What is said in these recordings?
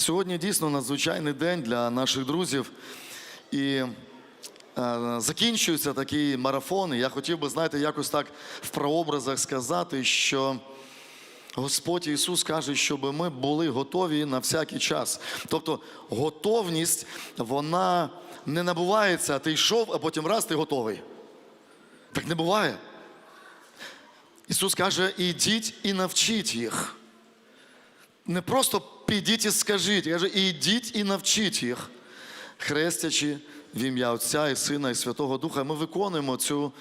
Сьогодні дійсно надзвичайний день для наших друзів. І е, закінчується такий марафон. І я хотів би, знаєте, якось так в прообразах сказати, що Господь Ісус каже, щоб ми були готові на всякий час. Тобто готовність, вона не набувається, ти йшов, а потім раз ти готовий. Так не буває. Ісус каже, ідіть і навчіть їх. Не просто підіть і скажіть, каже, ідіть і навчіть їх, хрестячи в ім'я Отця і Сина і Святого Духа. Ми виконуємо цю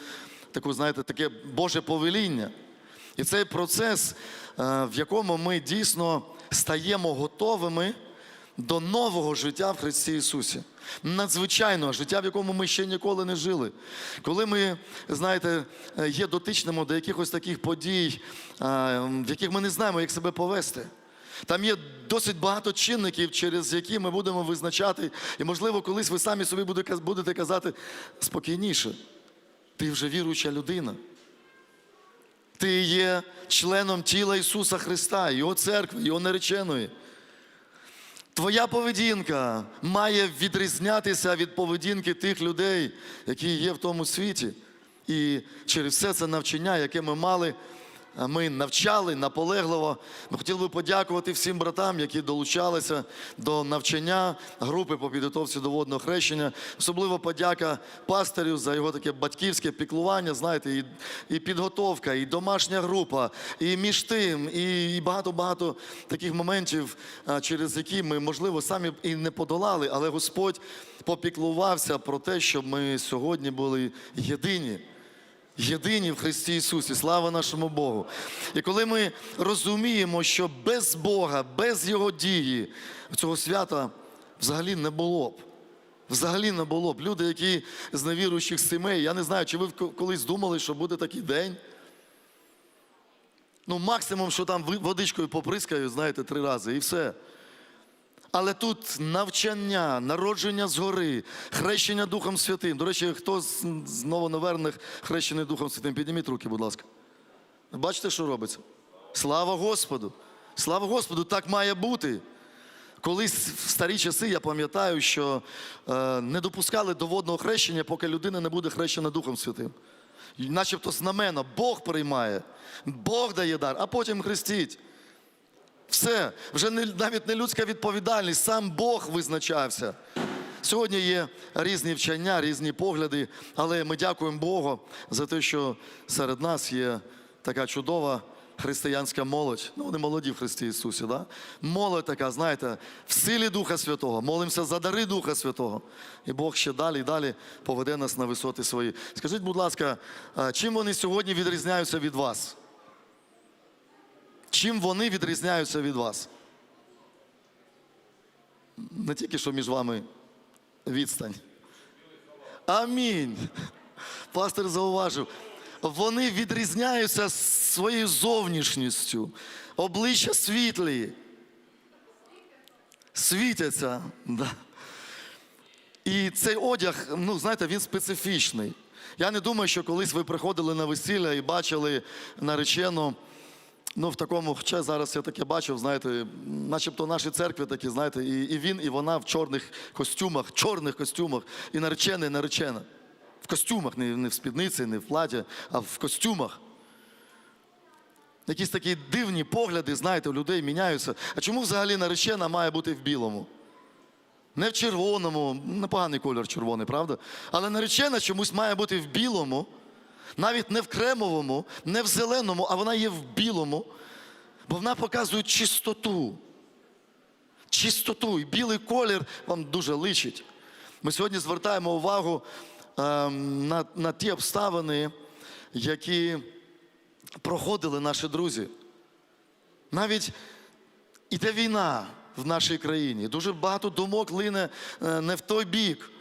таку, знаєте, таке Боже повеління. І цей процес, е, в якому ми дійсно стаємо готовими до нового життя в Христі Ісусі. Надзвичайного життя, в якому ми ще ніколи не жили. Коли ми, знаєте, е, є дотичними до якихось таких подій, е, в яких ми не знаємо, як себе повести. Там є досить багато чинників, через які ми будемо визначати, і, можливо, колись ви самі собі будете казати спокійніше. Ти вже віруюча людина. Ти є членом тіла Ісуса Христа, Його церкви, Його нареченої. Твоя поведінка має відрізнятися від поведінки тих людей, які є в тому світі. І через все це навчання, яке ми мали, ми навчали наполегливо. Ми хотіли би подякувати всім братам, які долучалися до навчання групи по підготовці до водного хрещення. Особливо подяка пастирю за його таке батьківське піклування. Знаєте, і, і підготовка, і домашня група, і між тим, і, багато-багато таких моментів, через які ми, можливо, самі і не подолали, але Господь попіклувався про те, щоб ми сьогодні були єдині єдині в Христі Ісусі. Слава нашому Богу. І коли ми розуміємо, що без Бога, без Його дії цього свята взагалі не було б. Взагалі не було б. Люди, які з невіруючих сімей, я не знаю, чи ви колись думали, що буде такий день. Ну, максимум, що там водичкою поприскають, знаєте, три рази, і все. Але тут навчання, народження згори, хрещення Духом Святим. До речі, хто з, новонавернених хрещений Духом Святим? Підніміть руки, будь ласка. Бачите, що робиться? Слава Господу! Слава Господу, так має бути. Колись в старі часи я пам'ятаю, що е, не допускали до водного хрещення, поки людина не буде хрещена Духом Святим. Начебто знамено, Бог приймає, Бог дає дар, а потім хрестіть. Все, вже не, навіть не людська відповідальність, сам Бог визначався. Сьогодні є різні вчення, різні погляди, але ми дякуємо Богу за те, що серед нас є така чудова християнська молодь. Ну, вони молоді в Христі Ісусі, да? Молодь така, знаєте, в силі Духа Святого. Молимося за дари Духа Святого. І Бог ще далі і далі поведе нас на висоти свої. Скажіть, будь ласка, чим вони сьогодні відрізняються від вас? Чим вони відрізняються від вас? Не тільки що між вами відстань. Амінь. Пастор зауважив. Вони відрізняються своєю зовнішністю, обличчя світлі. Світяться. Да. І цей одяг, ну знаєте, він специфічний. Я не думаю, що колись ви приходили на весілля і бачили наречену. Ну, в такому, хоча зараз я таке бачив, знаєте, начебто наші церкви такі, знаєте, і, і він, і вона в чорних костюмах, чорних костюмах, і наречений, і наречена. В костюмах, не, не в спідниці, не в платі, а в костюмах. Якісь такі дивні погляди, знаєте, у людей міняються. А чому взагалі наречена має бути в білому? Не в червоному, непоганий кольор червоний, правда? Але наречена чомусь має бути в білому, навіть не в кремовому, не в зеленому, а вона є в білому, бо вона показує чистоту. Чистоту. І білий колір вам дуже личить. Ми сьогодні звертаємо увагу ем, на, на ті обставини, які проходили наші друзі. Навіть іде війна в нашій країні. Дуже багато думок лине е, не в той бік.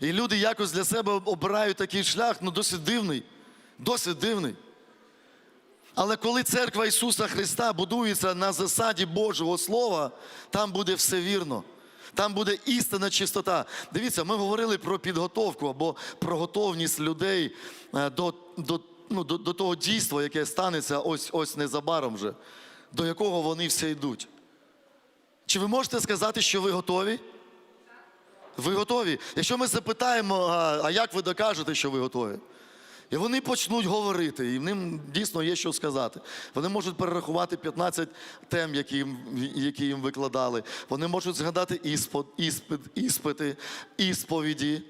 І люди якось для себе обирають такий шлях, ну досить дивний. Досить дивний. Але коли церква Ісуса Христа будується на засаді Божого Слова, там буде все вірно. Там буде істинна чистота. Дивіться, ми говорили про підготовку або про готовність людей е, до, до, ну, до, до того дійства, яке станеться ось ось незабаром вже, до якого вони всі йдуть. Чи ви можете сказати, що ви готові? Ви готові? Якщо ми запитаємо, а як ви докажете, що ви готові? І вони почнуть говорити, і ним дійсно є що сказати. Вони можуть перерахувати 15 тем, які їм, які їм викладали. Вони можуть згадати іспит, іспит, іспити, ісповіді,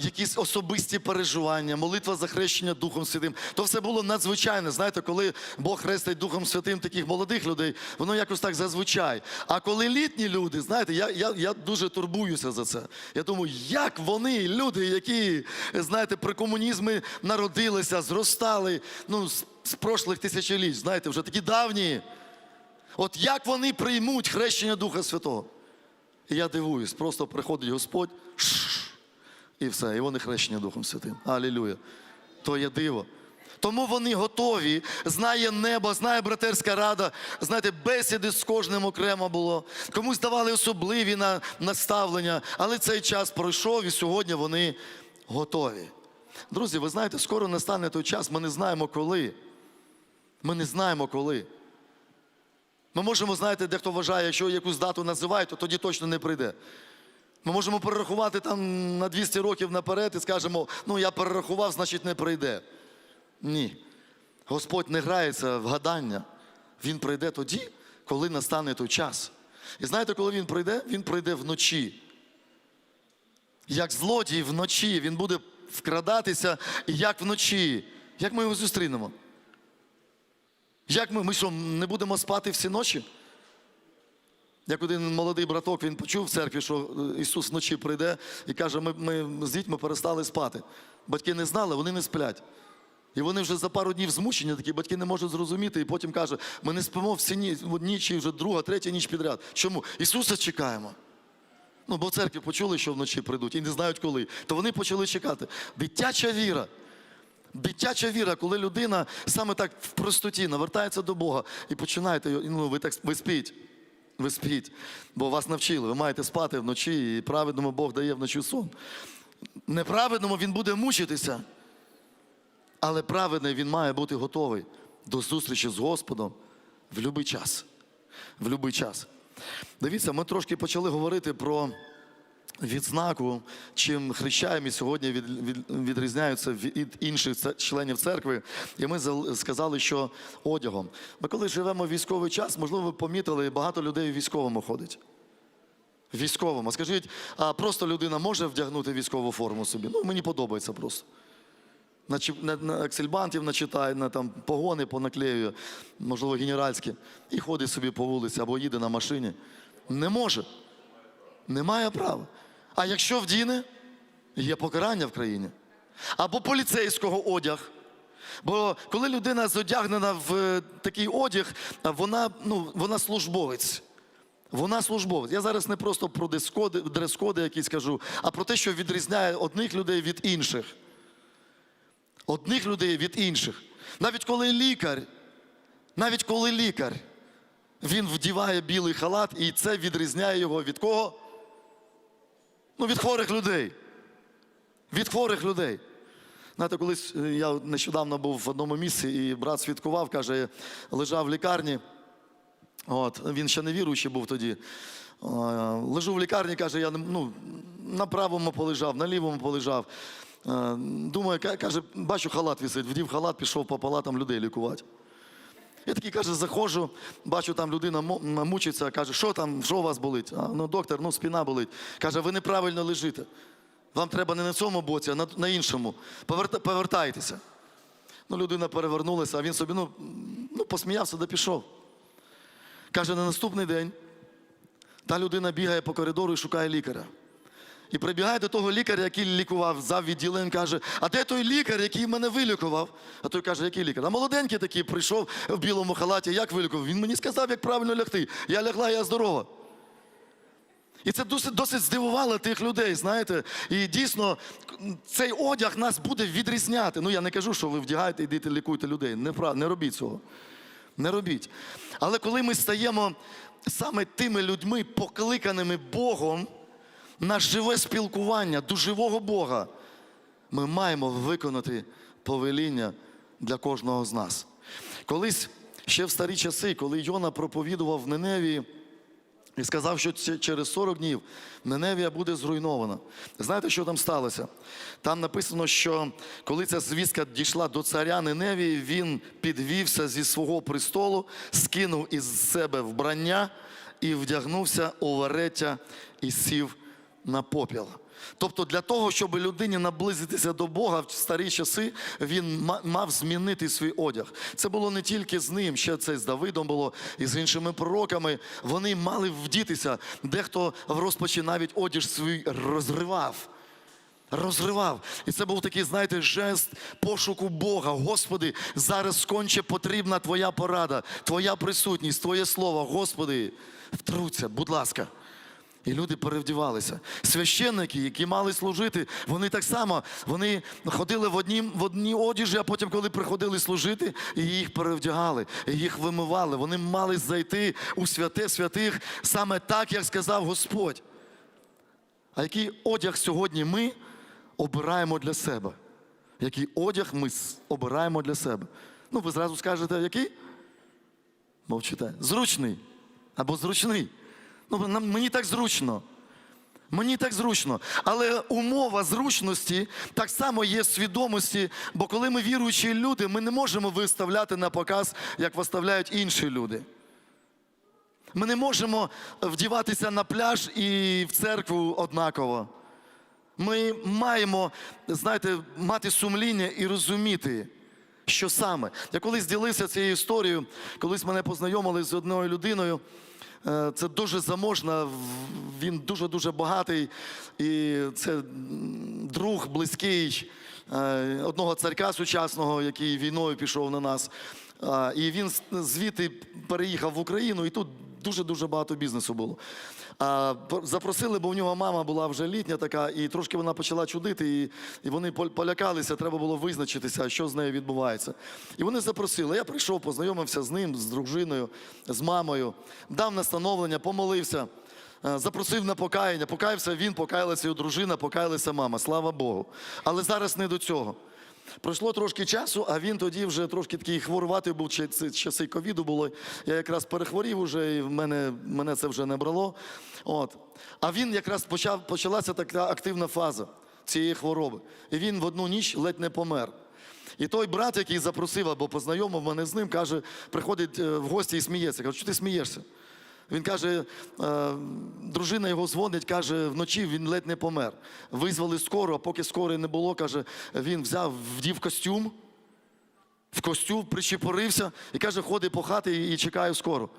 якісь особисті переживання, молитва за хрещення Духом Святим. То все було надзвичайне. Знаєте, коли Бог хрестить Духом Святим таких молодих людей, воно якось так зазвичай. А коли літні люди, знаєте, я, я, я дуже турбуюся за це. Я думаю, як вони, люди, які, знаєте, при комунізмі народилися, зростали ну, з, з прошлих тисячоліть, знаєте, вже такі давні. От як вони приймуть хрещення Духа Святого? І я дивуюсь, просто приходить Господь. І все, і вони хрещені Духом Святим. Алілюя. То є диво. Тому вони готові, знає небо, знає братерська рада, знаєте, бесіди з кожним окремо було. Комусь давали особливі на, наставлення, але цей час пройшов і сьогодні вони готові. Друзі, ви знаєте, скоро настане той час, ми не знаємо коли. Ми не знаємо коли. Ми можемо, знаєте, дехто вважає, якщо якусь дату називають, то тоді точно не прийде. Ми можемо перерахувати там на 200 років наперед і скажемо, ну я перерахував, значить не прийде. Ні. Господь не грається в гадання. Він прийде тоді, коли настане той час. І знаєте, коли він прийде? Він прийде вночі. Як злодій вночі, він буде вкрадатися, як вночі. Як ми його зустрінемо? Як ми, ми що, не будемо спати всі ночі? Як один молодий браток, він почув в церкві, що е, Ісус вночі прийде і каже, ми, ми з дітьми перестали спати. Батьки не знали, вони не сплять. І вони вже за пару днів змучені, такі батьки не можуть зрозуміти, і потім каже, ми не спимо всі ні, ніч, і вже друга, третя ніч підряд. Чому? Ісуса чекаємо. Ну, бо в церкві почули, що вночі прийдуть, і не знають коли. То вони почали чекати. Дитяча віра. Дитяча віра, коли людина саме так в простоті навертається до Бога і починаєте, ну, ви так ви спіть. Ви спіть, бо вас навчили. Ви маєте спати вночі, і праведному Бог дає вночі сон. Неправедному він буде мучитися. Але праведний він має бути готовий до зустрічі з Господом в будь-який час. В будь-який час. Дивіться, ми трошки почали говорити про відзнаку, чим хрещаємі сьогодні від, від, відрізняються від інших членів церкви. І ми сказали, що одягом. Ми коли живемо в військовий час, можливо, ви помітили, багато людей в військовому ходить. Військовому. Скажіть, а просто людина може вдягнути військову форму собі? Ну, мені подобається просто. На, на, на аксельбантів начитає, на там погони понаклеює, можливо, генеральські, і ходить собі по вулиці або їде на машині. Не може. Не має права. А якщо вдіне, є покарання в країні. Або поліцейського одяг. Бо коли людина зодягнена в е, такий одяг, вона, ну, вона службовець. Вона службовець. Я зараз не просто про дрес-коди, якісь кажу, а про те, що відрізняє одних людей від інших. Одних людей від інших. Навіть коли лікар, навіть коли лікар, він вдіває білий халат, і це відрізняє його від кого? Ну, від хворих людей. Від хворих людей. Знаєте, колись е, я нещодавно був в одному місці, і брат свідкував, каже, лежав в лікарні. От, він ще не віруючий був тоді. Е, Лежу в лікарні, каже, я ну, на правому полежав, на лівому полежав. Е, Думаю, каже, бачу, халат висить. Вдів халат, пішов по палатам людей лікувати. Я такий каже, заходжу, бачу, там людина мучиться, каже, що там, що у вас болить? А, ну, доктор, ну спина болить. Каже, ви неправильно лежите. Вам треба не на цьому боці, а на, на іншому. Поверта, повертайтеся. Ну, людина перевернулася, а він собі ну, ну, посміявся да пішов. Каже, на наступний день та людина бігає по коридору і шукає лікаря. І прибігає до того лікаря, який лікував за відділенням, каже, а де той лікар, який мене вилікував? А той каже, який лікар? А молоденький такий прийшов в білому халаті, як вилікував? Він мені сказав, як правильно лягти. Я лягла, я здорова. І це досить, досить здивувало тих людей, знаєте. І дійсно цей одяг нас буде відрізняти. Ну я не кажу, що ви вдягаєте, йдете, лікуйте людей. Не, не робіть цього. Не робіть. Але коли ми стаємо саме тими людьми, покликаними Богом на живе спілкування до живого Бога, ми маємо виконати повеління для кожного з нас. Колись ще в старі часи, коли Йона проповідував в Неневії, і сказав, що через 40 днів Неневія буде зруйнована. Знаєте, що там сталося? Там написано, що коли ця звістка дійшла до царя Неневії, він підвівся зі свого престолу, скинув із себе вбрання і вдягнувся у вереття і сів на попіл. Тобто для того, щоб людині наблизитися до Бога в старі часи, він мав змінити свій одяг. Це було не тільки з ним, ще це з Давидом було і з іншими пророками. Вони мали вдітися. Дехто в розпачі навіть одяг свій розривав. Розривав. І це був такий, знаєте, жест пошуку Бога. Господи, зараз конче потрібна Твоя порада, Твоя присутність, Твоє слово. Господи, втруться, будь ласка. І люди перевдівалися. Священники, які мали служити, вони так само вони ходили в одній, в одній одежі, а потім, коли приходили служити, і їх перевдягали, і їх вимивали. Вони мали зайти у святе святих саме так, як сказав Господь. А який одяг сьогодні ми обираємо для себе? Який одяг ми обираємо для себе? Ну, ви зразу скажете, який? Мовчите. Зручний або зручний. Ну, мені так зручно. Мені так зручно. Але умова зручності так само є в свідомості, бо коли ми віруючі люди, ми не можемо виставляти на показ, як виставляють інші люди. Ми не можемо вдіватися на пляж і в церкву однаково. Ми маємо, знаєте, мати сумління і розуміти, що саме. Я колись ділився цією історією, колись мене познайомили з одною людиною. Е, Це дуже заможна, він дуже-дуже багатий, і це друг близький е, одного царка сучасного, який війною пішов на нас. І він звідти переїхав в Україну, і тут дуже-дуже багато бізнесу було. А, Запросили, бо в нього мама була вже літня така, і трошки вона почала чудити, і, і вони пол- полякалися, треба було визначитися, що з нею відбувається. І вони запросили. Я прийшов, познайомився з ним, з дружиною, з мамою, дав настановлення, помолився. е, Запросив на покаяння, покаявся він, покаялася його дружина, покаялася мама. Слава Богу. Але зараз не до цього. Пройшло трошки часу, а він тоді вже трошки такий хворуватий був, часи ковіду було. Я якраз перехворів уже, і в мене, мене це вже не брало. От. А він якраз почав, почалася така активна фаза цієї хвороби. І він в одну ніч ледь не помер. І той брат, який запросив або познайомив мене з ним, каже, приходить е, в гості і сміється. Каже, що ти смієшся? Він каже, е, дружина його дзвонить, каже, вночі він ледь не помер. Визвали скору, а поки скорої не було, каже, він взяв, вдів костюм, в костюм причепорився і каже, ходить по хаті і, чекає скору.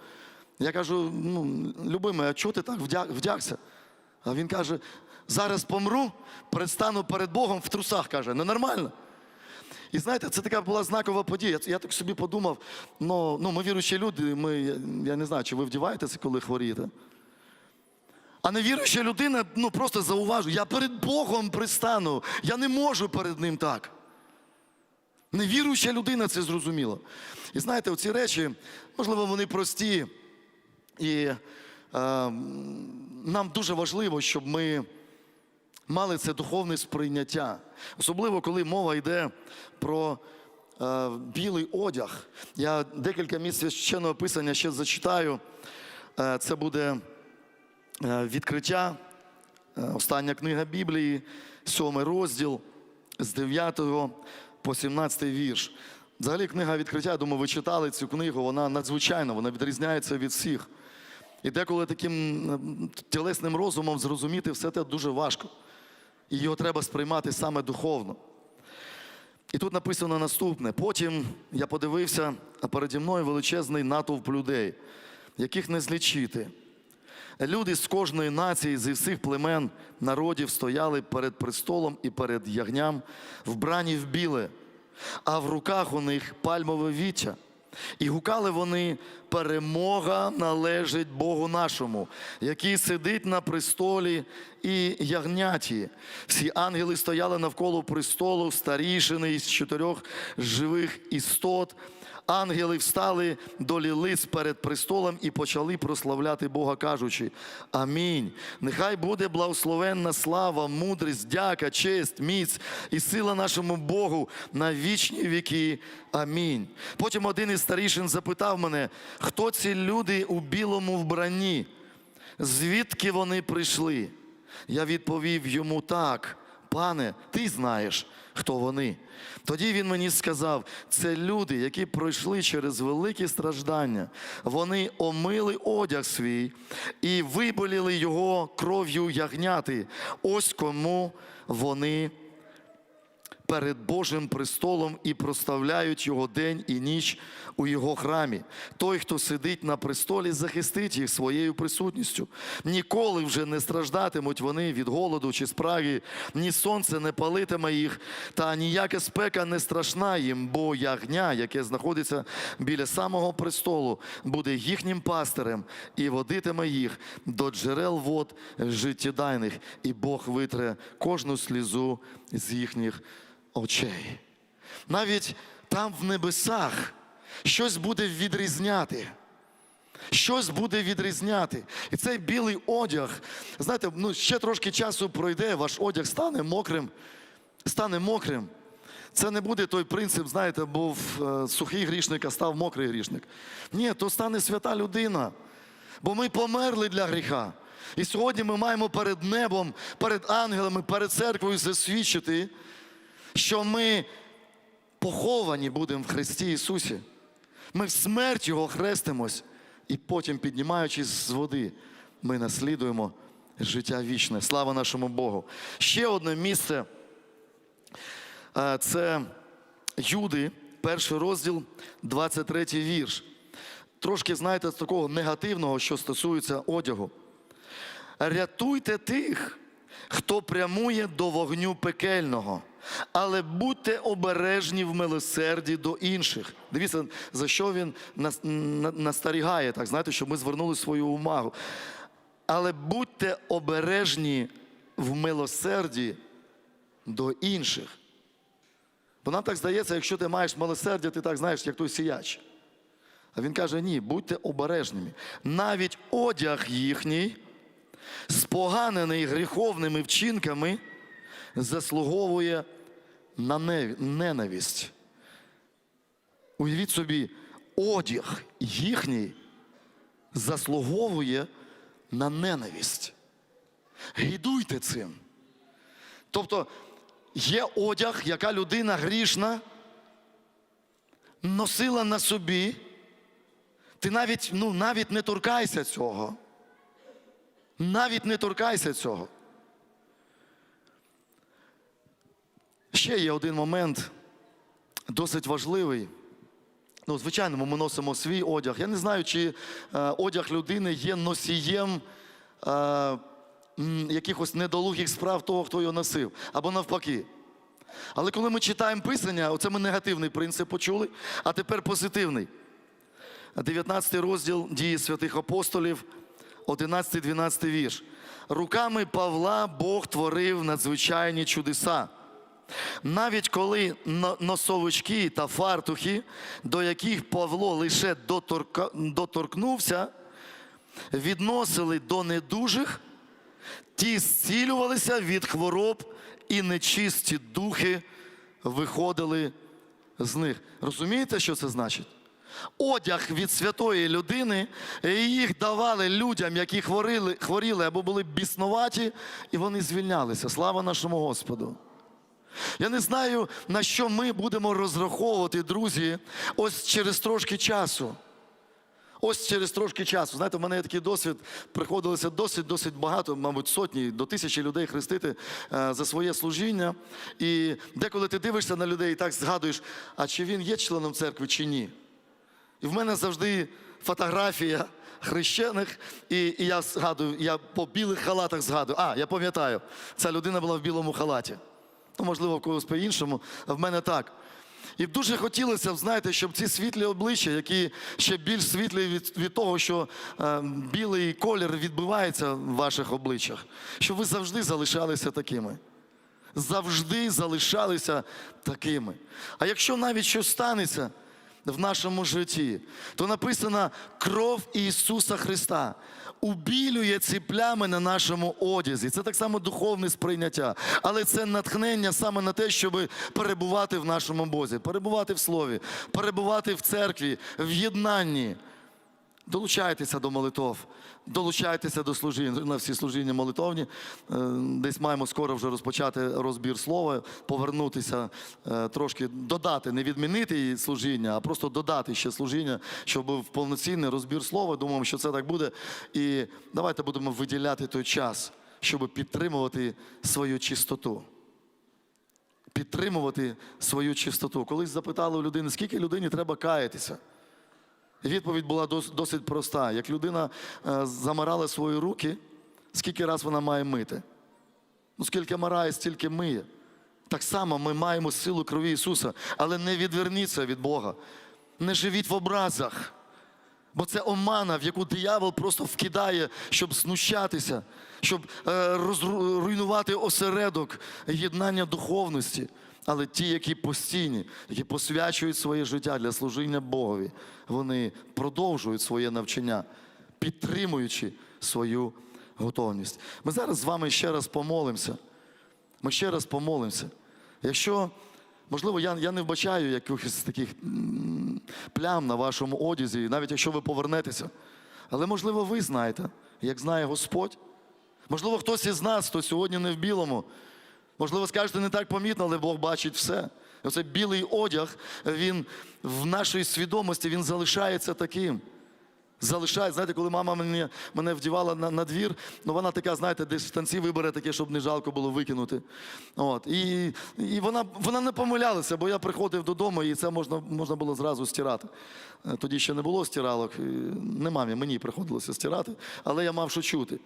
Я кажу, ну, любимий, а чого ти так вдягся? А він каже, зараз помру, предстану перед Богом в трусах, каже, ненормально. І знаєте, це така була знакова подія. Я так собі подумав, ну, ну ми віруючі люди, ми, я, не знаю, чи ви вдіваєтеся, коли хворієте. А невіруюча людина ну, просто зауважує, я перед Богом пристану, я не можу перед Ним так. Невіруюча людина це зрозуміла. І знаєте, оці речі, можливо, вони прості. І е, нам дуже важливо, щоб ми мали це духовне сприйняття. Особливо, коли мова йде про е, білий одяг. Я декілька місць священного писання ще зачитаю. Е, це буде е, відкриття, е, остання книга Біблії, сьомий розділ з 9 по 17 вірш. Взагалі, книга відкриття, я думаю, ви читали цю книгу, вона надзвичайна, вона відрізняється від всіх. І деколи таким тілесним розумом зрозуміти все це дуже важко. І його треба сприймати саме духовно. І тут написано наступне: потім я подивився, а переді мною величезний натовп людей, яких не злічити. Люди з кожної нації, зі всіх племен, народів стояли перед престолом і перед ягням, вбрані в біле, а в руках у них пальмове віття. І гукали вони: перемога належить Богу нашому, який сидить на престолі і ягняті. Всі ангели стояли навколо престолу, старішини із чотирьох живих істот. Ангели встали до лілиць перед престолом і почали прославляти Бога, кажучи: Амінь. Нехай буде благословенна слава, мудрість, дяка, честь, міць і сила нашому Богу на вічні віки. Амінь. Потім один із старішин запитав мене, хто ці люди у білому вбранні? звідки вони прийшли? Я відповів йому так, пане, ти знаєш, хто вони. Тоді він мені сказав: це люди, які пройшли через великі страждання. Вони омили одяг свій і виболіли його кров'ю ягняти. Ось кому вони перед Божим престолом і проставляють його день і ніч у його храмі. Той, хто сидить на престолі, захистить їх своєю присутністю. Ніколи вже не страждатимуть вони від голоду чи спраги, ні сонце не палитиме їх, та ніяка спека не страшна їм, бо ягня, яке знаходиться біля самого престолу, буде їхнім пастирем і водитиме їх до джерел вод життєдайних, і Бог витре кожну слізу з їхніх очей. Навіть там в небесах щось буде відрізняти. Щось буде відрізняти. І цей білий одяг, знаєте, ну ще трошки часу пройде, ваш одяг стане мокрим, стане мокрим. Це не буде той принцип, знаєте, був е, сухий грішник, а став мокрий грішник. Ні, то стане свята людина. Бо ми померли для гріха. І сьогодні ми маємо перед небом, перед ангелами, перед церквою засвідчити, що ми поховані будемо в Христі Ісусі. Ми в смерть Його хрестимось, і потім, піднімаючись з води, ми наслідуємо життя вічне. Слава нашому Богу. Ще одне місце е, це Юди, перший розділ, 23 вірш. Трошки, знаєте, з такого негативного, що стосується одягу. Рятуйте тих, хто прямує до вогню пекельного, але будьте обережні в милосерді до інших. Дивіться, за що він нас- настерігає, так знаєте, щоб ми звернули свою увагу. Але будьте обережні в милосерді до інших. Бо нам так здається, якщо ти маєш милосердя, ти так знаєш, як той сіяч. А він каже: ні, будьте обережними. Навіть одяг їхній, споганений гріховними вчинками, заслуговує на ненависть. Уявіть собі, одяг їхній заслуговує на ненависть. Гідуйте цим. Тобто є одяг, яка людина грішна носила на собі. Ти навіть, ну, навіть не торкайся цього. Навіть не торкайся цього. Ще є один момент, досить важливий. Ну, звичайно, ми носимо свій одяг. Я не знаю, чи е, одяг людини є носієм е, якихось недолугих справ того, хто його носив, або навпаки. Але коли ми читаємо Писання, оце ми негативний принцип почули, а тепер позитивний. 19 розділ дії святих апостолів, 11-12 вірш. Руками Павла Бог творив надзвичайні чудеса. Навіть коли носовички та фартухи, до яких Павло лише доторкнувся, відносили до недужих, ті зцілювалися від хвороб, і нечисті духи виходили з них. Розумієте, що це значить? Одяг від святої людини, і їх давали людям, які хворіли, хворіли або були біснуваті, і вони звільнялися. Слава нашому Господу! Я не знаю, на що ми будемо розраховувати, друзі, ось через трошки часу. Ось через трошки часу. Знаєте, в мене є такий досвід, приходилося досить, досить багато, мабуть, сотні до тисячі людей хрестити е, за своє служіння. І деколи ти дивишся на людей і так згадуєш, а чи він є членом церкви, чи ні. І в мене завжди фотографія хрещених, і, і я згадую, я по білих халатах згадую. А, я пам'ятаю, ця людина була в білому халаті. Ну, можливо, в когось по-іншому, а в мене так. І дуже хотілося б, знаєте, щоб ці світлі обличчя, які ще більш світлі від, від того, що е, білий колір відбивається в ваших обличчях, щоб ви завжди залишалися такими. Завжди залишалися такими. А якщо навіть щось станеться в нашому житті, то написано кров Ісуса Христа убілює ці плями на нашому одязі. Це так само духовне сприйняття. Але це натхнення саме на те, щоб перебувати в нашому Бозі, перебувати в Слові, перебувати в церкві, в єднанні. Долучайтеся до молитов, долучайтеся до служіння на всі служіння молитовні. Е, Десь маємо скоро вже розпочати розбір слова, повернутися е, трошки додати, не відмінити її служіння, а просто додати ще служіння, щоб був повноцінний розбір слова. Думаємо, що це так буде. І давайте будемо виділяти той час, щоб підтримувати свою чистоту підтримувати свою чистоту. Колись запитали у людини, скільки людині треба каятися. Відповідь була досить проста. Як людина е, замирала свої руки, скільки раз вона має мити? Ну, скільки марає, стільки миє. Так само ми маємо силу крові Ісуса, але не відверніться від Бога. Не живіть в образах. Бо це омана, в яку диявол просто вкидає, щоб знущатися, щоб е, розру- руйнувати осередок єднання духовності. Але ті, які постійні, які посвячують своє життя для служіння Богові, вони продовжують своє навчання, підтримуючи свою готовність. Ми зараз з вами ще раз помолимося. Ми ще раз помолимося. Якщо, можливо, я, я не вбачаю якихось таких плям на вашому одязі, навіть якщо ви повернетеся. Але, можливо, ви знаєте, як знає Господь. Можливо, хтось із нас, хто сьогодні не в білому. Можливо, скажете, не так помітно, але Бог бачить все. І Оцей білий одяг, він в нашій свідомості він залишається таким залишає. Знаєте, коли мама мене, мене вдівала на, на двір, ну вона така, знаєте, десь в танці вибере таке, щоб не жалко було викинути. От. І, і вона, вона не помилялася, бо я приходив додому, і це можна, можна було зразу стирати. Е, Тоді ще не було стиралок, не мамі, мені приходилося стирати, але я мав що чути.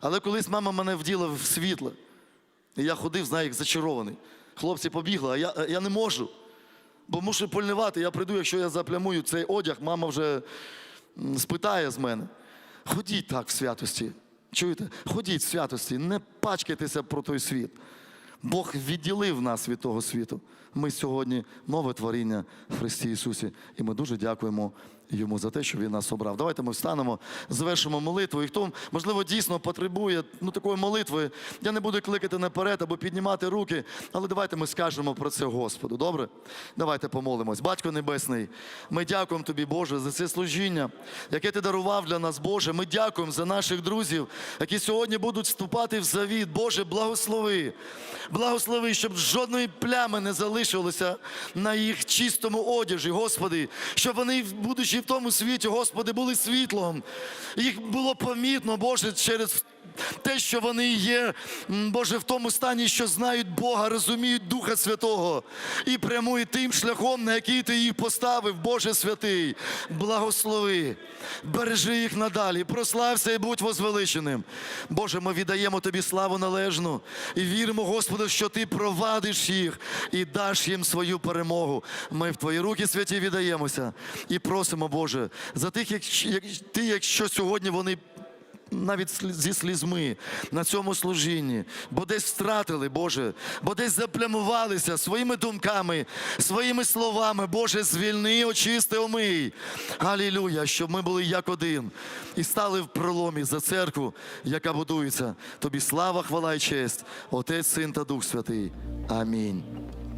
Але колись мама мене вділа в світле, і я ходив, знаю, як зачарований. Хлопці побігли, а я, я не можу. Бо мушу пильнувати, я прийду, якщо я заплямую цей одяг, мама вже спитає з мене. Ходіть так в святості. Чуєте? Ходіть в святості, не пачкайтеся про той світ. Бог відділив нас від того світу. Ми сьогодні нове творіння в Христі Ісусі. І ми дуже дякуємо Йому за те, що Він нас обрав. Давайте ми встанемо, завершимо молитву. І хто, можливо, дійсно потребує ну, такої молитви, я не буду кликати наперед або піднімати руки, але давайте ми скажемо про це Господу. Добре? Давайте помолимось. Батько Небесний, ми дякуємо Тобі, Боже, за це служіння, яке ти дарував для нас, Боже. Ми дякуємо за наших друзів, які сьогодні будуть вступати в завіт. Боже, благослови. Благослови, щоб жодної плями не залишилося на їх чистому одяжі, Господи, щоб вони, будучи в тому світі, Господи, були світлом. Їх було помітно, Боже, через те, що вони є, Боже, в тому стані, що знають Бога, розуміють Духа Святого і прямують тим шляхом, на який ти їх поставив, Боже святий. Благослови, бережи їх надалі, прослався і будь возвеличеним. Боже, ми віддаємо Тобі славу належну і віримо, Господи, що Ти провадиш їх і даш їм свою перемогу. Ми в Твої руки святі віддаємося і просимо, Боже, за тих, як, як ти, якщо сьогодні вони навіть зі слізьми на цьому служінні, бо десь втратили, Боже, бо десь заплямувалися своїми думками, своїми словами. Боже, звільни, очисти, омий. Алілюя, щоб ми були як один і стали в проломі за церкву, яка будується. Тобі слава, хвала і честь, Отець, Син та Дух Святий. Амінь.